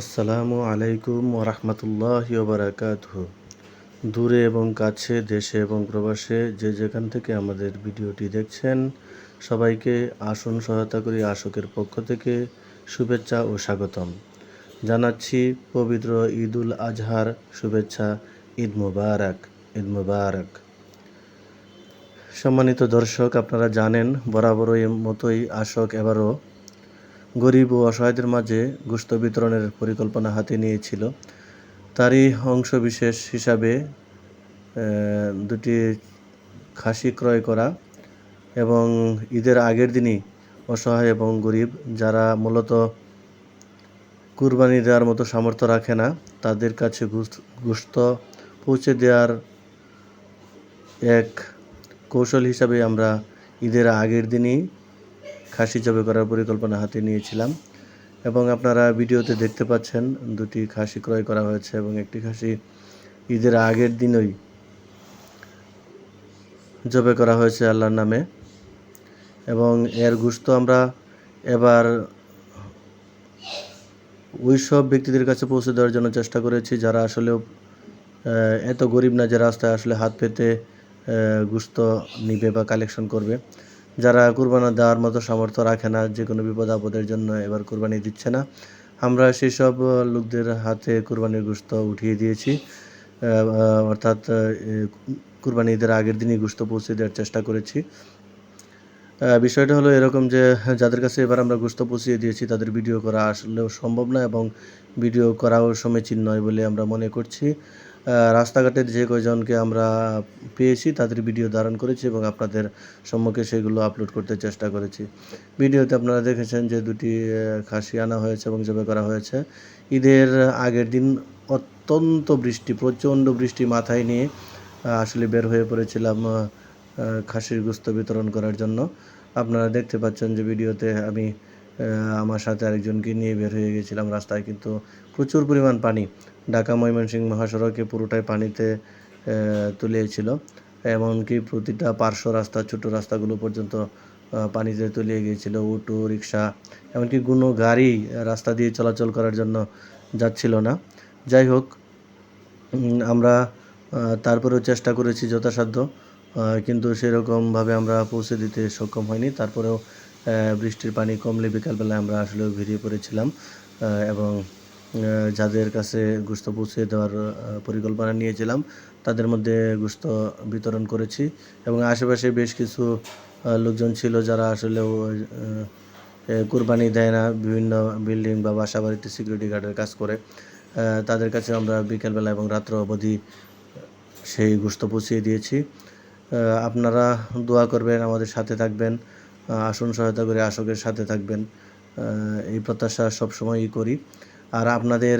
আসসালামু আলাইকুম ওরহমতুল্লাহ বারাকাত দূরে এবং কাছে, দেশে এবং প্রবাসে যে যেখান থেকে আমাদের ভিডিওটি দেখছেন, সবাইকে আসন সহায়তা করি আশোকের পক্ষ থেকে শুভেচ্ছা ও স্বাগতম। জানাচ্ছি পবিত্র ঈদুল আজহার শুভেচ্ছা, ঈদ মুবারক ঈদ মুবারক। সম্মানিত দর্শক, আপনারা জানেন, বরাবরই মতোই আশোক এবারও গরিব ও অসহায়দের মাঝে গোস্ত বিতরণের পরিকল্পনা হাতে নিয়েছিল। তারই অংশ বিশেষ হিসাবে দুটি খাসি ক্রয় করা এবং ঈদের আগের দিনই অসহায় এবং গরিব যারা মূলত কুরবানি দেওয়ার মতো সামর্থ্য রাখে না, তাদের কাছে গোস্ত পৌঁছে দেওয়ার এক কৌশল হিসাবে আমরা ঈদের আগের দিনই খাসি জবে করার পরিকল্পনা হাতে নিয়েছিলাম এবং আপনারা ভিডিওতে দেখতে পাচ্ছেন দুটি খাসি ক্রয় করা হয়েছে এবং একটি খাসি ঈদের আগের দিনই জবে করা হয়েছে আল্লাহর নামে এবং এর গুস্ত আমরা এবার ওই সব ব্যক্তিদের কাছে পৌঁছে দেওয়ার জন্য চেষ্টা করেছি, যারা আসলে এত গরিব না যে রাস্তায় আসলে হাত পেতে গুস্ত নিবে বা কালেকশন করবে। যারা কুরবানা দেওয়ার মতো সামর্থ্য রাখে না যে কোনো বিপদ আপদের জন্য এবার কুরবানি দিচ্ছে না। আমরা সেই সব লোকদের হাতে কুরবানির গোস্ত উঠিয়ে দিয়েছি। অর্থাৎ কুরবানি ঈদের আগের দিনই গোস্ত পৌঁছে দেওয়ার চেষ্টা করেছি। বিষয়টা হলো এরকম যে, যাদের কাছে এবার আমরা গোস্ত পৌঁছিয়ে দিয়েছি, তাদের ভিডিও করা আসলেও সম্ভব না এবং ভিডিও করাও সমীচীন নয় বলে আমরা মনে করছি। রাস্তাঘাটের যে কয়জনকে আমরা পেয়েছি, তাদের ভিডিও ধারণ করেছি এবং আপনাদের সম্মুখে সেগুলো আপলোড করতে চেষ্টা করেছি। ভিডিওতে আপনারা দেখেছেন যে দুটি খাসি আনা হয়েছে এবং জবে করা হয়েছে। ঈদের আগের দিন অত্যন্ত বৃষ্টি, প্রচণ্ড বৃষ্টি মাথায় নিয়ে আসলে বের হয়ে পড়েছিলাম খাসির গোস্ত বিতরণ করার জন্য। আপনারা দেখতে পাচ্ছেন যে ভিডিওতে আমি আমার সাথে আরেকজনকে নিয়ে বের হয়ে গেছিলাম রাস্তায়, কিন্তু প্রচুর পরিমাণ পানি। ঢাকা, ময়মনসিংহ মহাসড়কে পুরোটাই পানিতে তলিয়েছিল। এমনকি প্রতিটা পার্শ্ব রাস্তা, ছোট রাস্তাগুলো পর্যন্ত পানিতে তলিয়ে গিয়েছিল। অটো রিক্সা এমনকি কোনো গাড়ি রাস্তা দিয়ে চলাচল করার জন্য যাচ্ছিল না। যাই হোক আমরা তারপরেও চেষ্টা করেছি যথাসাধ্য। কিন্তু সেরকমভাবে আমরা পৌঁছে দিতে সক্ষম হয়নি। তারপরেও বৃষ্টির পানি কমলে বিকালবেলা আমরা আসলে বেরিয়ে পড়েছিলাম এবং যাদের কাছে গোস্ত পৌঁছে দেওয়ার পরিকল্পনা নিয়েছিলাম তাদের মধ্যে গোস্ত বিতরণ করেছি এবং আশেপাশে বেশ কিছু লোকজন ছিল যারা এ, কুরবানি দেয় না বিভিন্ন বিল্ডিং বা বাসা বাড়িতে সিকিউরিটি গার্ডের কাজ করে তাদের কাছে আমরা বিকেলবেলা এবং রাত্র অবধি সেই গোস্ত পৌঁছিয়ে দিয়েছি। আপনারা দোয়া করবেন আমাদের সাথে থাকবেন আসন, সহায়তা করে আসকের সাথে থাকবেন। এই প্রত্যাশা সবসময়ই করি। আর আপনাদের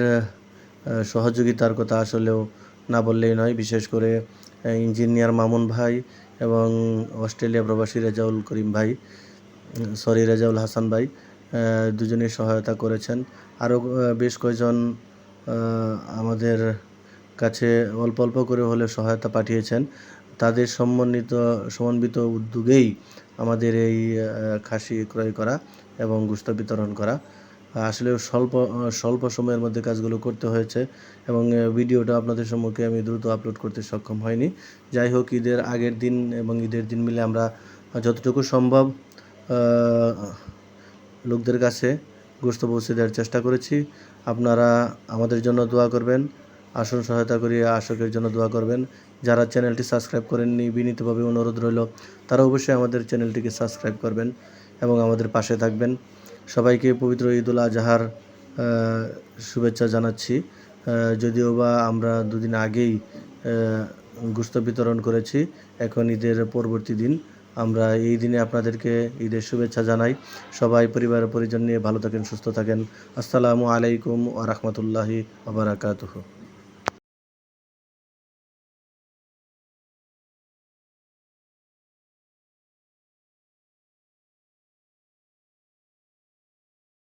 সহযোগিতার কথা আসলেও না বললেই নয়, বিশেষ করে ইঞ্জিনিয়ার মামুন ভাই এবং অস্ট্রেলিয়া প্রবাসী রেজাউল করিম ভাই সরি, রেজাউল হাসান ভাই দুজনেই সহায়তা করেছেন। আরও বেশ কয়েকজন আমাদের কাছে অল্প অল্প করে হলে সহায়তা পাঠিয়েছেন। তাদের সমন্বিত সমন্বিত উদ্যোগেই আমাদের এই খাসি ক্রয় করা এবং গুস্ত বিতরণ করা। আসলে স্বল্প স্বল্প সময়ের মধ্যে কাজগুলো করতে হয়েছে এবং ভিডিওটা আপনাদের সম্মুখে আমি দ্রুত আপলোড করতে সক্ষম হয়নি। যাই হোক, ঈদের আগের দিন এবং ঈদের দিন মিলে আমরা যতটুকু সম্ভব লোকদের কাছে গোস্ত পৌঁছে দেওয়ার চেষ্টা করেছি। আপনারা আমাদের জন্য দোয়া করবেন। আসন সহায়তা করিয়ে আশোকের জন্য দোয়া করবেন। যারা চ্যানেলটি সাবস্ক্রাইব করেননি, বিনীতভাবে অনুরোধ রইল, তারা অবশ্যই আমাদের চ্যানেলটিকে সাবস্ক্রাইব করবেন এবং আমাদের পাশে থাকবেন। সবাইকে পবিত্র ঈদুল আজহার শুভেচ্ছা জানাচ্ছি। যদিও বা আমরা দুদিন আগেই গুস্ত বিতরণ করেছি, এখন ঈদের পরবর্তী দিন। আমরা এই দিনে আপনাদেরকে ঈদের শুভেচ্ছা জানাই। সবাই পরিবার পরিজন নিয়ে ভালো থাকেন, সুস্থ থাকেন। আসসালামু আলাইকুম ওয়া রাহমাতুল্লাহি ওয়া বারাকাতুহু।